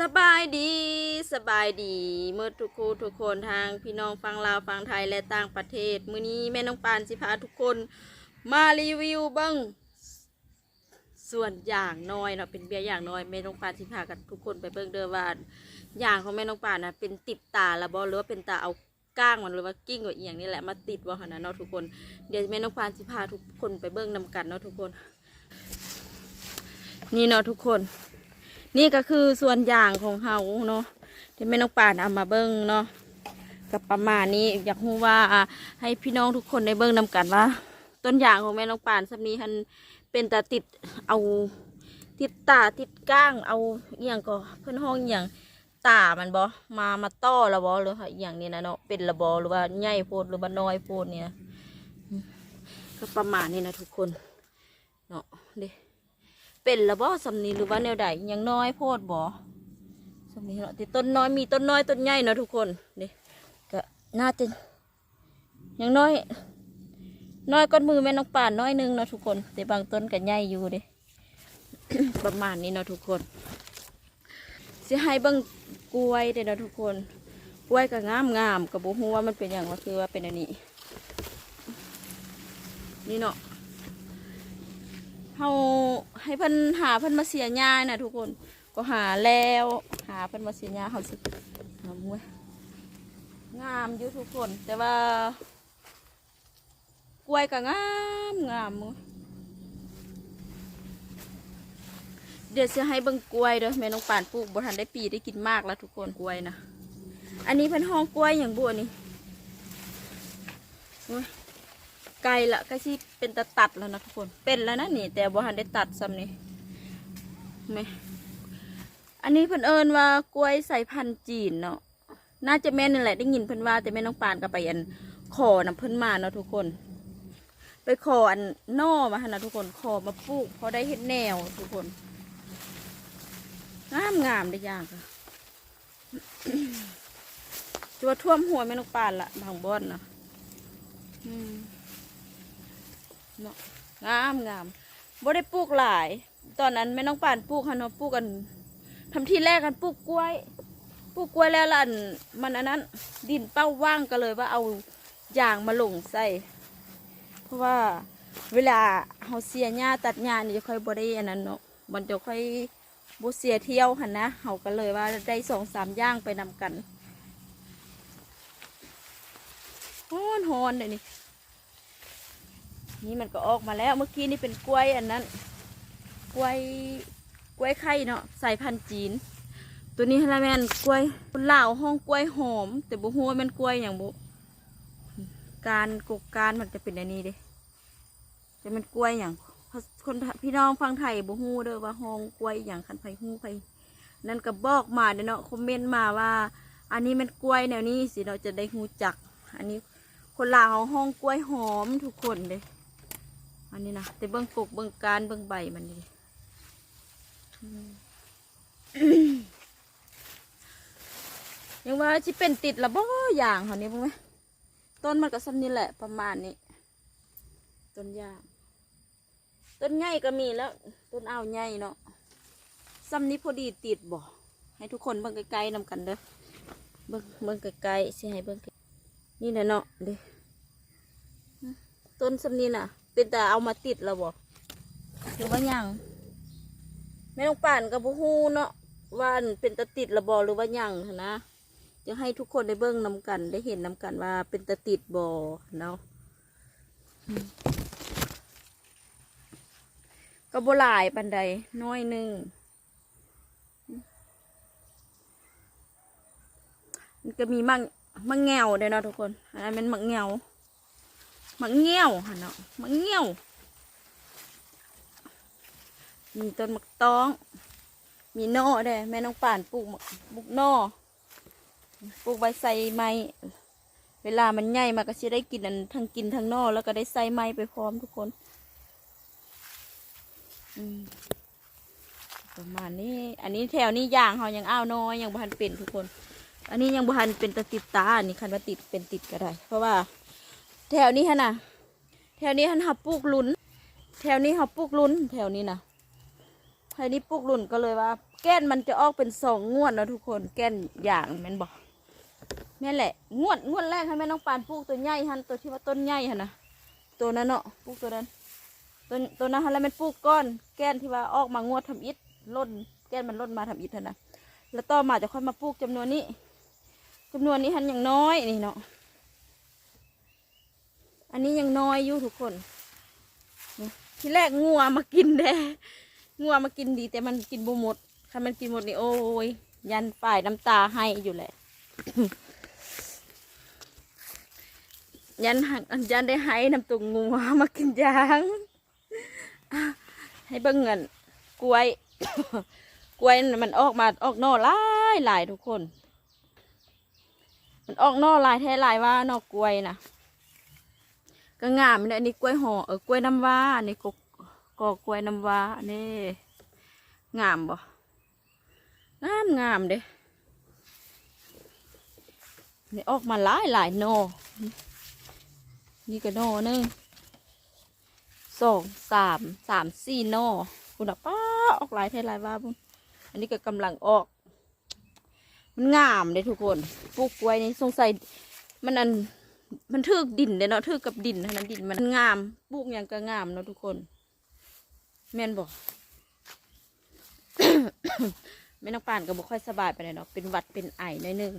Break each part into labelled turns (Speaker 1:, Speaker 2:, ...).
Speaker 1: สบายดีสบายดีเมื่อทุกคู่ทุกคนทางพี่น้องฟังลาวฟังไทยและต่างประเทศ มื้อนี้แม่น้องปานสิพาทุกคนมารีวิวเบิ้งส่วนอย่างน้อยเนาะเป็นเบียร์อย่างน้อยแม่น้องปานสิพากันทุกคนไปเบิ้งเด้อว่าอย่างของแม่น้องปานนะเป็นติดตาละบอหรือว่าเป็นตาเอาก้างมันหรือว่ากิ้งกับเอียงนี่แหละมาติดว่าขนาดเนาะทุกคนเดี๋ยวแม่น้องปานสิพาทุกคนไปเบิ้งนำกันเนาะทุกคน นี่เนาะทุกคน นี่ก็คือส่วนอย่างของเฮาเนาะที่แม่นกป่านเอามาเบิ้งเนาะกับประมาณนี้อยากรู้ว่าให้พี่น้องทุกคนได้เบิ้งนำกันว่า ต้นอย่างของแม่นกป่านสันี้ทันเป็นตาติดเอาติดตาติดก้างเอาอหย่างก็เพื่อนห้องอย่างตามันบอมามาต้อระบอหรือว่าอย่างนี้นะเนาะเป็นระบอหรือว่าใหญ่โพดหรือว่าน้อยโพดเนี่ยก็ประมาณนี้นะทุกคนเนาะเด้ เป็นละบ่สำนีหรือว่าแนวใดยังน้อยโพดบ่สำนีเนาะที่ต้นน้อยมีต้นน้อยต้นใหญ่เนาะทุกคนนี่ก็น่าจะยังน้อย น้อยก้อนมือแม่น้องป่านน้อยหนึงเนาะทุกคน แต่บางต้นก็ใหญ่อยู่เด้ประมาณนี้เนาะทุกคนสิให้เบิ่งกล้วยเด้เนาะทุกคน กล้วยก็งามงามก็บ่ฮู้ว่ามันเป็นหยังว่าคือว่าเป็นอันนี้ นี่เนาะ เฮาให้เพิ่นหาเพิ่นมาเสียญานะทุกคน ก็หาแล้ว หาเพิ่นมาเสียญาเฮาสิงามเว้ยงามอยู่ทุกคน แต่ว่ากล้วยก็งามงามเดี๋ยวจะให้เบิ่งกล้วยเด้อแม่น้องป่านปลูกบ่ทันได้ปีได้กินมากแล้วทุกคนกล้วยนะอันนี้เพิ่นห้องกล้วยอย่างบัวนี่ ไกลละก็สิเป็นตะตัดแล้วนะทุกคน เป็นแล้วนะนี่แต่บ่ทันได้ตัดซ้ำนี่ไหมอันนี้เพิ่นเอิญว่ากล้วยสายพันธุ์จีนเนาะน่าจะแม่นนี่แหละได้ยินเพิ่นว่าแต่แม่น้องปานก็ไปอันขอนํเพิ่นมาเนาะทุกคน ไปขออันนอมาหันนะทุกคนขอมาปลูกเพอได้เห็ดแนวทุกคนงามงามได้ยางค่ะจัวท่วมหัวแม่น้องปานละบางบ่อนเนาะอืม เนาะงามงามบ่ได้ปลูกหลาย ตอนนั้นแม่น้องป่านปลูกค่ะเนาะปลูกกันทำที่แรกกันปลูกกล้วยปลูกกล้วยแล้วล่ะอันมันอันนั้น ดินเป้าว่างก็เลยว่าเอายางมาลงใส่ เพราะว่าเวลาเฮาเสียหญ้าตัดหญ้านี่จะค่อยบ่ได้อันนั้นเนาะมันจะค่อยบ่เสียเที่ยวหันนะเฮาก็เลยว่าได้สองสามย่างไปนำกันฮ้อนฮอนเลยนี่ นี่มันก็ออกมาแล้วเมื่อกี้นี่เป็นกล้วยอันนั้น กล้วยกล้วยไข่เนาะสายพันธุ์จีน ตัวนี้ฮะแม่นกล้วยคนลาห้องกล้วยหอม แต่บุหัวมันกล้วยอย่างบุการกกการมันจะเป็นอันนี้เด้จะมันกล้วยอย่างคนพี่น้องฟังไทยบุฮูเด้อว่าห้องกล้วยอย่างคันไผฮู้ไผ่นั่นก็บอกมาเนาะคอมเมนต์มาว่า อันนี้มันกล้วยแนวนี้สิเราจะได้ฮู้จัก อันนี้คนลาวเขาห้องกล้วยหอมทุกคนเลย อันนี้นะแต่เบื้องกกเบื้องการเบื้องใบมันนี่ยังว่าที่เป็นติดละบ่อย่างเขานี่บ้างไหมต้นมันก็ซ้ำนี่แหละประมาณนี้ ต้นยางต้นใหญ่ก็มีแล้ว ต้นอ้าวใหญ่เนาะซ้ำนี้พอดีติดบ่ให้ทุกคนเบิ่งไกลๆนำกันเด้อเบิ่งเบิ่งไกลๆสิให้เบิ่งไกลนี่นะเนาะเด้ต้นสำนีน่ะ เป็นแต่เอามาติดแล้วบ่หรือว่ายังแม่ต้องป่านกับผู้ฮู้เนาะว่าอันเป็นตะติดระบอหรือว่ายังนะจะให้ทุกคนได้เบิ่งนำกัน ได้เห็นนำกันว่าเป็นตะติดบ่เนาะอืมก็บ่หลายปันใดน้อยหนึ่งมันก็มีมังมังแงวเด้เนาะทุกคนอันนั้นเป็นมังแงว มังเงี้ยวหันเนาะมังเงี้ยวมีต้นมักตอง มีนอได้แม่น้องป่านปลูกมักปลูกนอปลูกใบใส่ไม้เวลามันใหญ่มาก็จะได้กินอันทั้งกินทั้งนอแล้วก็ได้ใส่ไม้ไปพร้อมทุกคนอืมประมาณนี้ อันนี้แถวนี้ย่างเขายังอ้าวน้อยยังบุหันเป็นทุกคน อันนี้ยังบุหันเป็นตะติดตาอันนี้คันว่าติดเป็นติดก็ได้ เพราะว่า แถวนี้ฮะนะแถวนี้ฮันหับปลูกลุนแถวนี้หับปลูกลุนแถวนี้นะภายนี้ปลูกรุ่นก็เลยว่า แก้นมันจะออกเป็นสองงวดนะทุกคน แก้นอย่างแม่นบอกแม่แหละ งวดงวดแรกให้แม่น้องปานปลูกตัวใหญ่หันตัวที่ว่าต้นใหญ่หันนะตัวนั้นเนาะปลูกตัวนั้นตัวตัวนั้นหันแล้วมันปลูกก้อน แก้นที่ว่าออกมางวดทำอิฐล่น แก้นมันล่นมาทำอิฐหันนะแล้วต่อมาจะค่อยมาปลูกจำนวนนี้จำนวนนี้หันอย่างน้อยนี่เนาะ อันนี้ยังน้อยอยู่ทุกคนที่แรกงัวมากินแด้งัวมากินดี แต่มันกินบ่หมดถ้ามันกินหมดนี่โอ้ยยันฝ่ายน้ำตาให้อยู่แหละ ยันหักยันได้ให้น้ำตุงงัวมากินยางให้เบิ่งเงินกล้วย กล้วยมันออกมาออกนอหลายหลายทุกคน มันออกนอหลายแท้หลายว่านอกกล้วยนะ ก็งามเลยอันนี้กล้วยห่อเออกล้วยน้ำว้าอันนี้ก็ก็กล้วยน้ำว้านี่งามบ่งามงามเด้นี่ออกมาหลายหลายโนอนี่ก็โนอหนึ่งสองสามสามสี่โนอคุณป้าออกหลายเท่าหลายว่าบุญอันนี้ก็กำลังออก มันงามเลยทุกคนปลูกกล้วยนี่สงสัยมันอัน มันทึกดินเด้เนาะทึกกับดินเท่านั้นดินมันงามปลูกอย่างก็งามเนาะทุกคน แม่นบอกแม่น้องป่านก็บ่ค่อยสบายไปเลยเนาะเป็นวัดเป็นไอหน่อยหนึง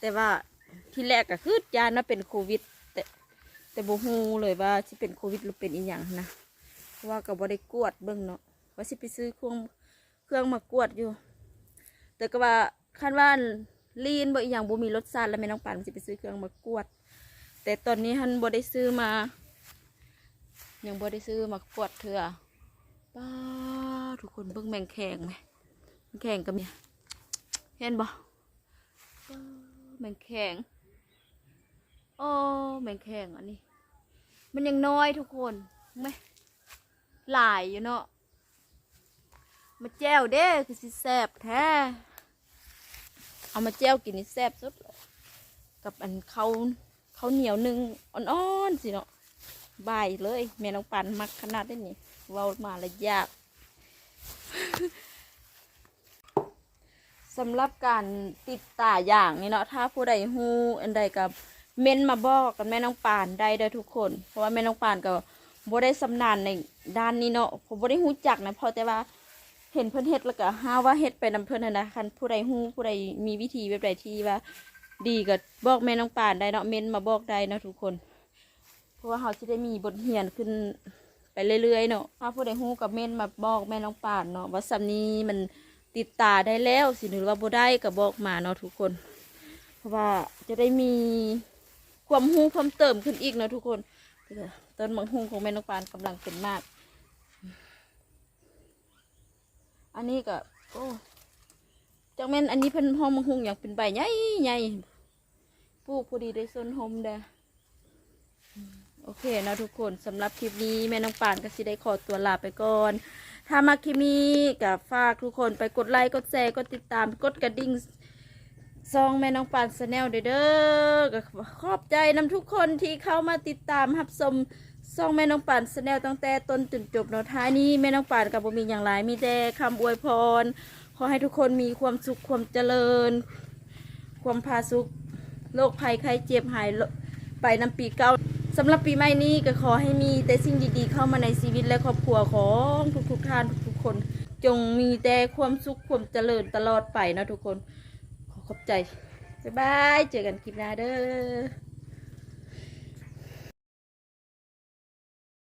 Speaker 1: แต่ว่าที่แรกก็คือยานว่าเป็นโควิด แต่แต่บ่ฮู้เลยว่าสิเป็นโควิดหรือเป็นอีหยังนะเพราะว่าก็บ่ได้กวดเบิ่งเนาะว่าสิไปซื้อเครื่องเครื่องมากวดอยู่ แต่ก็ว่าคันว่าลีนบ่อีหยังบ่มีรสชาติแล้วแม่น้องป่านสิไปซื้อเครื่องมากวด แต่ตอนนี้ฮันบ่ได้ซื้อมา ยังบ่ได้ซื้อมากวดเถื่อป้าทุกคนเบิ่งแมงแข็งไหมแมงแข็งกับเนี่ยเห็นบ่แมงแข็งโอ้แมงแข็งอันนี้ มันยังน้อยทุกคนไหมหลายอยู่เนาะมาแจ้วเด้คือสิแซบแท้เอามาแจ้วกินนี่แซบสุดเลยกับอันเขา เขาวเหนียวหนึ่งอ่อนๆสิเนาะบายเลยแม่น้องปันมักขนาดนี้นี่เว้ามาละยากสำหรับการติดตาอย่างนี้เนาะถ้าผู้ใดฮู้อันใดกับเม้นมาบอกกันแม่น้องปานได้เด้อทุกคน เพราะว่าแม่น้องปานก็บ่ได้สำนานในด้านนี้เนาะผมบ่ได้ฮู้จักนะเพอแต่ว่าเห็นเพิ่อนเฮ็ดแล้วก็หาว่าเฮ็ดไปนำเพิ่นนั่นนะคันผู้ใดฮู้ผู้ใดมีวิธีแบบใดที่ว่า ดีก็บอกแม่น้องป่านได้เนาะเม้นมาบอกได้เนาะทุกคน เพราะว่าเขาจะได้มีบทเรียนขึ้นไปเรื่อยๆเนาะถ้าผู้ใดฮู้กับเม้นมาบอกแม่น้องป่านเนาะว่าสำนี้มันติดตาได้แล้วสิหรือว่าบ่ได้ก็บอกมาเนาะทุกคน เพราะว่าจะได้มีความฮู้เพิ่มเติมขึ้นอีกเนาะทุกคนต้นมังฮูของแม่น้องป่านกำลังเป็นมาก อันนี้ก็โอ้ จังแม่นอันนี้เพิ่นห้องมังหุงอยางเป็นใบใหญ่ใหญ่ปลูกพอดีได้ส้นหอมเด้อโอเคนะทุกคนสำหรับคลิปนี้แม่น้องป่านก็สิได้ขอตัวลาไปก่อน ถ้ามาคลิปนี้ก็ฝากทุกคนไปกดไลค์กดแชร์กดติดตามกดกระดิ่งซองแม่น้องป่านสแนลเด้อก็ขอบใจนำทุกคนที่เข้ามาติดตามรับชมซองแม่น้องป่านสแนลตั้งแต่ต้นจนจบเนาะท้ายนี้แม่น้องป่านกับบ่มีอย่างไรมีแต่คำอวยพร ขอให้ทุกคนมีความสุขความเจริญ ความพาสุขโรคภัยไข้เจ็บหายไปน้ำปีเก่าสำหรับปีใหม่นี้ก็ขอให้มีแต่สิ่งดีๆ เข้ามาในชีวิตและครอบครัวของทุกๆท่านทุกๆคน จงมีแต่ความสุขความเจริญตลอดไปนะทุกคน ขอขอบใจ บ๊ายบาย เจอกันคลิปหน้าเด้อ